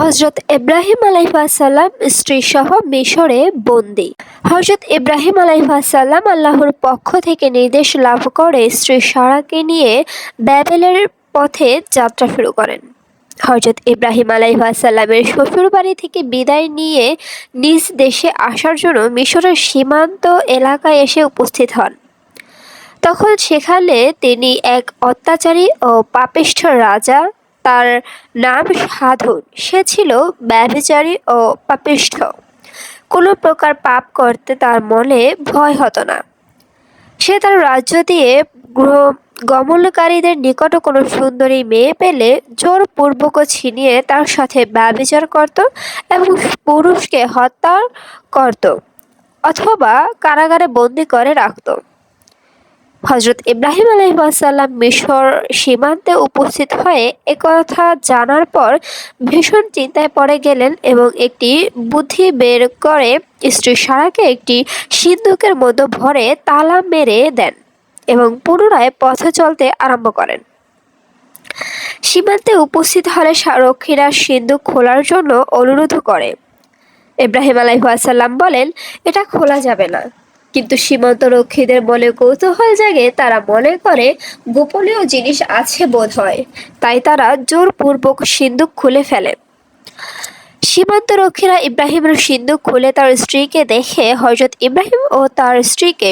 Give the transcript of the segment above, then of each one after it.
হজরত ইব্রাহিম স্ত্রী সহ মিশরে বন্দি। হজরত ইব্রাহিম আলাইসাল্লাম আল্লাহর পক্ষ থেকে নির্দেশ লাভ করে স্ত্রী সারাকে নিয়ে ব্যাবেলের পথে যাত্রা শুরু করেন। হজরত ইব্রাহিম আলাইসাল্লামের শ্বশুরবাড়ি থেকে বিদায় নিয়ে নিজ দেশে আসার জন্য মিশরের সীমান্ত এলাকায় এসে উপস্থিত হন। তখন সেখানে তিনি এক অত্যাচারী ও পাপিষ্ঠ রাজা তার নাম সাধন। সে ছিল ব্যভিচারী ও পাপিষ্ঠ। কোনো প্রকার পাপ করতে তার মনে ভয় হতো না। সে তার রাজ্য দিয়ে গ্রহ- গমনকারীদের নিকট কোনো সুন্দরী মেয়ে পেলে জোরপূর্বক ছিনিয়ে তার সাথে ব্যভিচার করত এবং পুরুষকে হত্যা করত অথবা কারাগারে বন্দি করে রাখত। হজরত ইব্রাহিম আলহিসাল্লাম মিশর সীমান্তে উপস্থিত হয়ে একথা জানার পর ভীষণ চিন্তায় পড়ে গেলেন এবং একটি বুদ্ধি বের করে স্ত্রী সারাকে একটি সিন্ধুকের মধ্যে ভরে তালা মেরে দেন এবং পুনরায় পথে চলতে আরম্ভ করেন। সীমান্তে উপস্থিত হলে রক্ষীরা সিন্ধুক খোলার জন্য অনুরোধ করে। ইব্রাহিম আলাইসাল্লাম বলেন, এটা খোলা যাবে না। কিন্তু সীমান্ত রক্ষীদের মনে কৌতূহল জাগে, তারা মনে করে গোপনীয় জিনিস আছে বোধ হয় তাই তারা জোরপূর্বক সিন্ধুক খুলে ফেলে। সীমান্ত রক্ষীরা ইব্রাহিমের সিন্ধুক খুলে তার স্ত্রীকে দেখে হজরত ইব্রাহিম ও তার স্ত্রীকে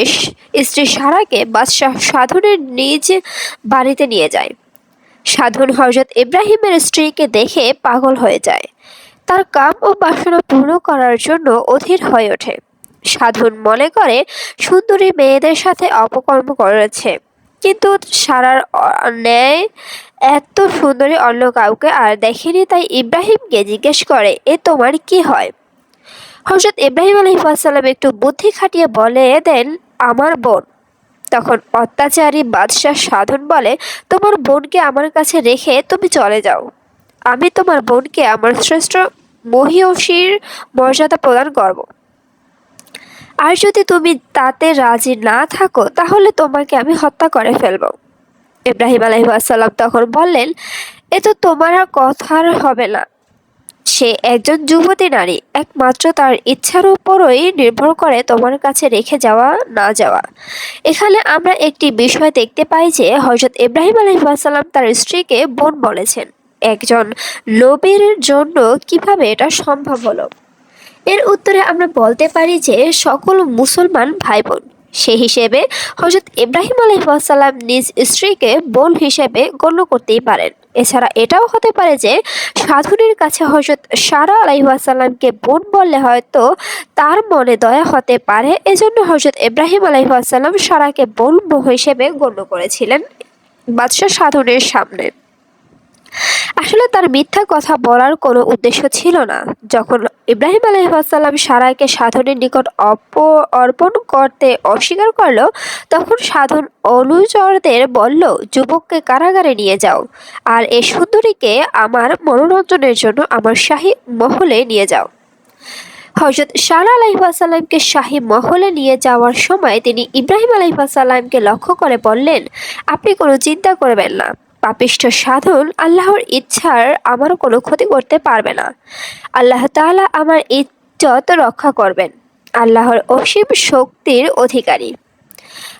স্ত্রী সারাকে বাদশাহ সাধনের নিজ বাড়িতে নিয়ে যায়। সাধন হজরত ইব্রাহিমের স্ত্রীকে দেখে পাগল হয়ে যায়। তার কাম ও বাসনা পূর্ণ করার জন্য অধীর হয়ে ওঠে। সাধন মনে করে সুন্দরী মেয়েদের সাথে অপকর্ম করেছে। কিন্তু সারার ন্যায় এত সুন্দরী অন্য কাউকে আর দেখেনি, তাই ইব্রাহিমকে জিজ্ঞেস করে, এ তোমার কি হয়? হজরত ইব্রাহিম আলহিসাল্লাম একটু বুদ্ধি খাটিয়ে বলে দেন, আমার বোন। তখন অত্যাচারী বাদশাহ সাধন বলে, তোমার বোনকে আমার কাছে রেখে তুমি চলে যাও। আমি তোমার বোনকে আমার শ্রেষ্ঠ মহিষীর মর্যাদা প্রদান করব। আর যদি তুমি তাতে রাজি না থাকো, তাহলে তোমাকে আমি হত্যা করে ফেলব। ইব্রাহিম আলহিহাসাল্লাম তখন বললেন, এ তো তোমার কথার হবে না। সে একজন যুবতী নারী, একমাত্র তার ইচ্ছার উপরই নির্ভর করে তোমার কাছে রেখে যাওয়া, না যাওয়া। এখানে আমরা একটি বিষয় দেখতে পাই যে হজরত ইব্রাহিম আলহিহাসাল্লাম তার স্ত্রীকে বোন বলেছেন। একজন নবীর জন্য কীভাবে এটা সম্ভব হলো? এর উত্তরে আমরা বলতে পারি যে সকল মুসলমান ভাই বোন সে হিসেবে হজরত ইব্রাহিম আলহিহাসাল্লাম নিজ স্ত্রীকে বোন হিসেবে গণ্য করতেই পারেন। এছাড়া এটাও হতে পারে যে সাধুনের কাছে হজরত সারা আলাইহাসাল্লামকে বোন বললে হয়তো তার মনে দয়া হতে পারে, এজন্য হজরত ইব্রাহিম আলাইহাসাল্লাম সারাকে বোন হিসেবে গণ্য করেছিলেন। বাদশাহ সাধনের সামনে। আসলে তার মিথ্যা কথা বলার কোনো উদ্দেশ্য ছিল না। যখন ইব্রাহিম আলহিহাসাল্লাম সারাইকে সাধনের নিকট অপ অর্পণ করতে অস্বীকার করল, তখন সাধন অনুচরদের বলল, যুবককে কারাগারে নিয়ে যাও, আর এই সুন্দরীকে আমার মনোরঞ্জনের জন্য আমার শাহী মহলে নিয়ে যাও। হজরত সারা আলাইসাল্লামকে শাহী মহলে নিয়ে যাওয়ার সময় তিনি ইব্রাহিম আলাইসাল্লামকে লক্ষ্য করে বললেন, আপনি কোনো চিন্তা করবেন না পাপিষ্ঠ সাধন আল্লাহর ইচ্ছার আমারও কোনো ক্ষতি করতে পারবে না। আল্লাহ তাআলা আমার ইজ্জত রক্ষা করবেন। আল্লাহর অসীম শক্তির অধিকারী।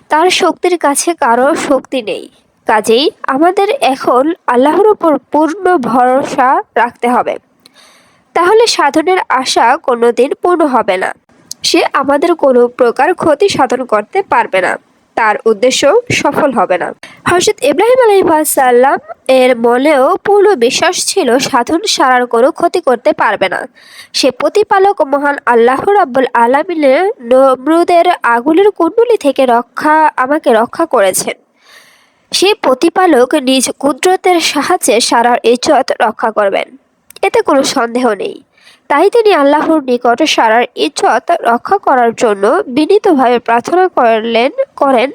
তার শক্তির কাছে কারও শক্তি নেই। কাজেই আমাদের এখন আল্লাহর উপর পূর্ণ ভরসা রাখতে হবে। তাহলে সাধনের আশা কোনোদিন পূর্ণ হবে না। সে আমাদের কোনো প্রকার ক্ষতি সাধন করতে পারবে না। তার উদ্দেশ্য সফল হবে না। হজরত ইব্রাহিম আলহিসাল্লাম এর মনেও পূর্ণ বিশ্বাস ছিল সাধন সারার কোনো ক্ষতি করতে পারবে না। সে প্রতিপালক মহান আল্লাহ রাব্বুল আলমিনের নমরুদের আগুনের কুণ্ডলি থেকে রক্ষা, আমাকে রক্ষা করেছেন। সে প্রতিপালক নিজ কুদরতের সাহায্যে সারার ইজ্জত রক্ষা করবেন। এতে কোনো সন্দেহ নেই। তাই তিনি আল্লাহর নিকট সারার ইজ্জত রক্ষা করার জন্য বিনীতভাবে প্রার্থনা করলেন, করেন,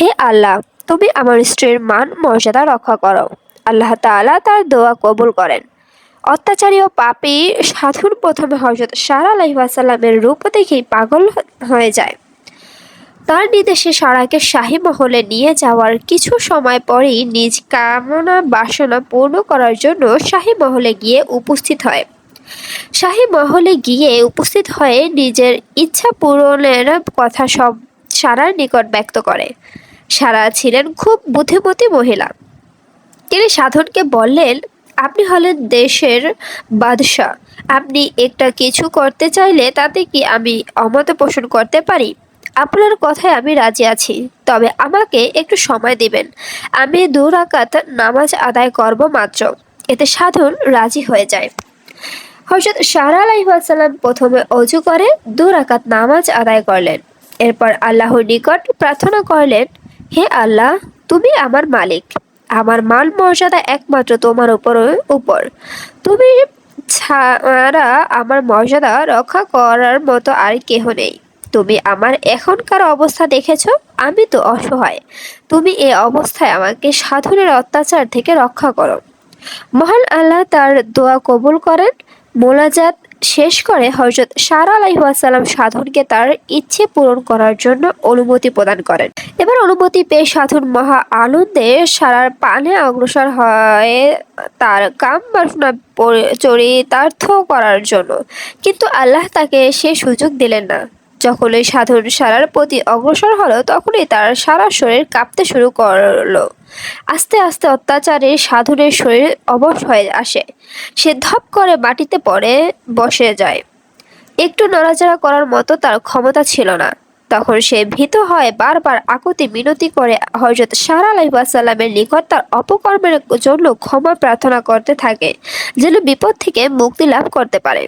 হে আল্লাহ, তুমি আমার স্ত্রীর মান, মর্যাদা রক্ষা করো। আল্লাহ তাআলা তার দোয়া কবুল করেন। অত্যাচারী ও পাপী সাধুর প্রথমে হজরত সারা আলাইসাল্লামের রূপ দেখেই পাগল হয়ে যায়। তার নির্দেশে সারাকে শাহী মহলে নিয়ে যাওয়ার কিছু সময় পরেই নিজ কামনা বাসনা পূর্ণ করার জন্য শাহী মহলে গিয়ে উপস্থিত হয়। শাহী মহলে গিয়ে উপস্থিত হয়ে নিজের ইচ্ছা পূরণের কথা সব সারার নিকট ব্যক্ত করে। সারা ছিলেন খুব বুদ্ধিমতী মহিলা। তিনি সাধনকে বললেন, আপনি হলেন দেশের বাদশাহ। আপনি একটা কিছু করতে চাইলে তাতে কি আমি অমত পোষণ করতে পারি? আপনার কথায় আমি রাজি আছি, তবে আমাকে একটু সময় দিবেন। আমি দু রাকাত নামাজ আদায় করব মাত্র। এতে সাধন রাজি হয়ে যায়। হজরত সারা আলাইসাল্লাম প্রথমে অজু করে দু রাকাত নামাজ আদায় করলেন। এরপর আল্লাহর নিকট প্রার্থনা করলেন, হে আল্লাহ, তুমি আমার মালিক। আমার মান মর্যাদা একমাত্র তোমার উপর উপর। তুমি ছাড়া আমার মর্যাদা রক্ষা করার মতো আর কেহ নেই। তুমি আমার এখনকার অবস্থা দেখেছ, আমি তো অসহায়। তুমি এ অবস্থায় আমাকে সাধনের অত্যাচার থেকে রক্ষা করো। মহান আল্লাহ তার দোয়া কবুল করেন মোলাজাত শেষ করে হজরত সারা আলাইহাসাল্লাম সাধনকে তার ইচ্ছে পূরণ করার জন্য অনুমতি প্রদান করেন। এবার অনুমতি পেয়ে সাধন মহা আনন্দে সারার পানে অগ্রসর হয়ে তার কাম বাসনা চরিতার্থ করার জন্য। কিন্তু আল্লাহ তাকে সে সুযোগ দিলেন না। যখন ওই সাধন সারার প্রতি অগ্রসর হলো, তখনই তার সারা শরীর কাঁপতে শুরু করল। আস্তে আস্তে অত্যাচারে সাধুরের শরীর অবশ হয়ে আসে। সে ধপ করে মাটিতে পড়ে, বসে যায়। একটু নড়াচড়া করার মতো তার ক্ষমতা ছিল না। তখন সে ভীত হয় বারবার আকুতি মিনতি করে হজরত সারা আলাইসাল্লামের নিকট তার অপকর্মের জন্য ক্ষমা প্রার্থনা করতে থাকে, যেন বিপদ থেকে মুক্তি লাভ করতে পারে।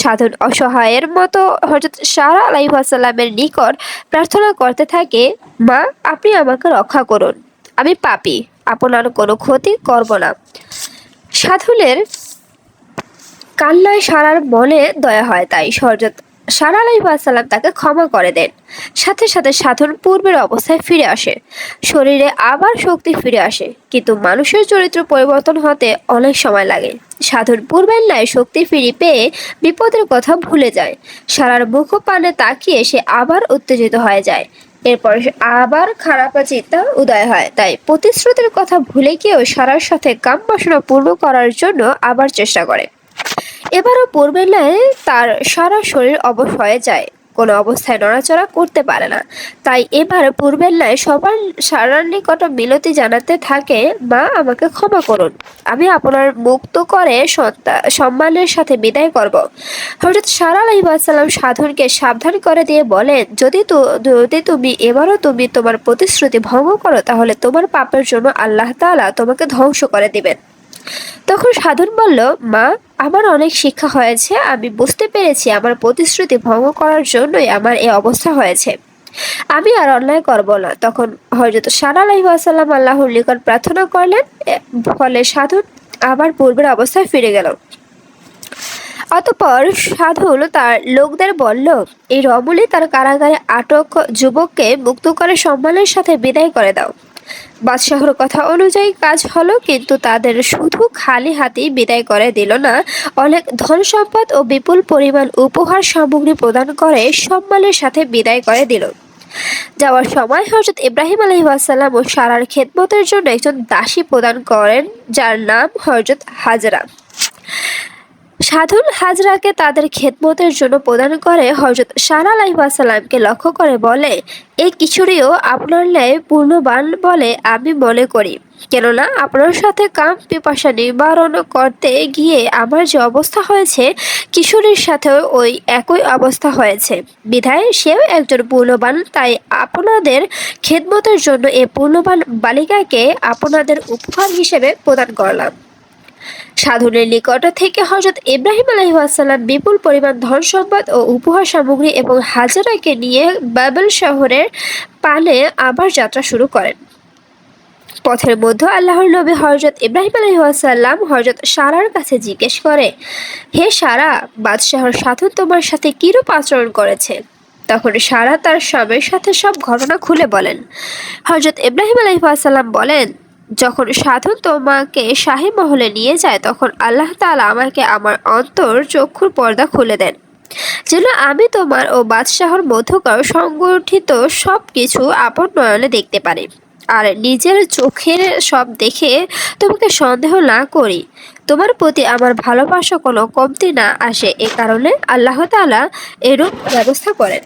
সাধন অসহায়ের মতো হজরত সারা আলাইসাল্লামের নিকট প্রার্থনা করতে থাকে, মা, আপনি আমাকে রক্ষা করুন। আমি পাপি, আপনার কোনো ক্ষতি করব না। সাধুলের কান্নায় সারার মনে দয়া হয় তাই সরজত সারা আলাইসাল্লাম তাকে ক্ষমা করে দেন। সাথে সাথে সাধন পূর্বের অবস্থায় ফিরে আসে। শরীরে আবার শক্তি ফিরে আসে, কিন্তু মানুষের চরিত্র পরিবর্তন হতে অনেক সময় লাগে। সাধন পূর্বের ন্যায় শক্তি ফিরে পেয়ে বিপদের কথা ভুলে যায়। সারার মুখ পানে তাকিয়ে সে আবার উত্তেজিত হয়ে যায়। এরপর আবার খারাপ চিন্তা উদয় হয়। তাই প্রতিশ্রুতির কথা ভুলে গিয়েও সারার সাথে কাম বাসনা পূর্ণ করার জন্য আবার চেষ্টা করে। এবারও পূর্বের ন্যায় তার সারা শরীর অবশ হয়ে যায়। কোনো অবস্থায় নড়াচড়া করতে পারে না। তাই এবার পূর্বের ন্যায় সবার সারার নিকট মিলতি জানাতে থাকে, মা, আমাকে ক্ষমা করুন। আমি আপনার মুক্ত করে সম্মানের সাথে বিদায় করব। হজরত সারা আলহিবাসাল্লাম সাধনকে সাবধান করে দিয়ে বলেন, যদি যদি তুমি, এবারও তুমি তোমার প্রতিশ্রুতি ভঙ্গ করো, তাহলে তোমার পাপের জন্য আল্লাহ তালা তোমাকে ধ্বংস করে দিবেন। তখন সাধন বলল, মা, আমার অনেক শিক্ষা হয়েছে। আমি বুঝতে পেরেছি আমার প্রতিশ্রুতি ভঙ্গ করার জন্যই আমার এই অবস্থা হয়েছে। আমি আর অন্যায় করব না। তখন হজরত সারা আলহিহাসাল্লাম আল্লাহর নিকট প্রার্থনা করলেন ফলে সাধন আবার পূর্বের অবস্থায় ফিরে গেল। অতপর সাধুল তার লোকদের বলল, এই রমলি তার কারাগারে আটক যুবককে মুক্ত করে সম্মানের সাথে বিদায় করে দাও। বাদশাহর কথা অনুযায়ী কাজ হলো, কিন্তু তাদের শুধু খালি হাতেই বিদায় করে দিল না। অনেক ধন সম্পদ ও বিপুল পরিমাণ উপহার সামগ্রী প্রদান করে সম্মানের সাথে বিদায় করে দিল। যাওয়ার সময় হজরত ইব্রাহিম আলহিহাসাল্লাম ও সারার খেদমতের জন্য একজন দাসী প্রদান করেন, যার নাম হজরত হাজরা। সাধুন হাজরাকে তাদের খেদমতের জন্য প্রদান করে হজরত সারা আলাইসাল্লামকে লক্ষ্য করে বলে এই কিশোরীও আপনার ন্যায় পূর্ণবান বলে আমি মনে করি। কেননা আপনার সাথে কাম পিপাসা নিবারণ করতে গিয়ে আমার যে অবস্থা হয়েছে, কিশোরীর সাথেও ওই একই অবস্থা হয়েছে। বিধায় সেও একজন পূর্ণবান, তাই আপনাদের খেদমতের জন্য এই পূর্ণবান বালিকাকে আপনাদের উপহার হিসেবে প্রদান করলাম। সাধনের নিকট থেকে হজরত ইব্রাহিম আলহিহাসাল্লাম বিপুল পরিমাণ ধন সম্পদ ও উপহার সামগ্রী এবং হাজারাকে নিয়ে বাবেল শহরের পানে আবার যাত্রা শুরু করেন। পথের মধ্যে আল্লাহর নবী হজরত ইব্রাহিম আলহিহাসাল্লাম হজরত সারার কাছে জিজ্ঞেস করে, হে সারা, বাদশাহর সাধন তোমার সাথে কিরূপ আচরণ করেছে? তখন সারা তার স্বামীর সাথে সব ঘটনা খুলে বলেন। হজরত ইব্রাহিম আলহিহাসাল্লাম বলেন যখন সাধন তোমাকে শাহী মহলে নিয়ে যায়, তখন আল্লাহ তালা আমাকে আমার অন্তর চক্ষুর পর্দা খুলে দেন। যেন আমি তোমার ও বাদশাহর মধ্যকার সংগঠিত সব কিছু আপন নয়নে দেখতে পারি। আর নিজের চোখের সব দেখে তোমাকে সন্দেহ না করি। তোমার প্রতি আমার ভালোবাসা কোনো কমতি না আসে, এ কারণে আল্লাহ তাআলা এরূপ ব্যবস্থা করেন।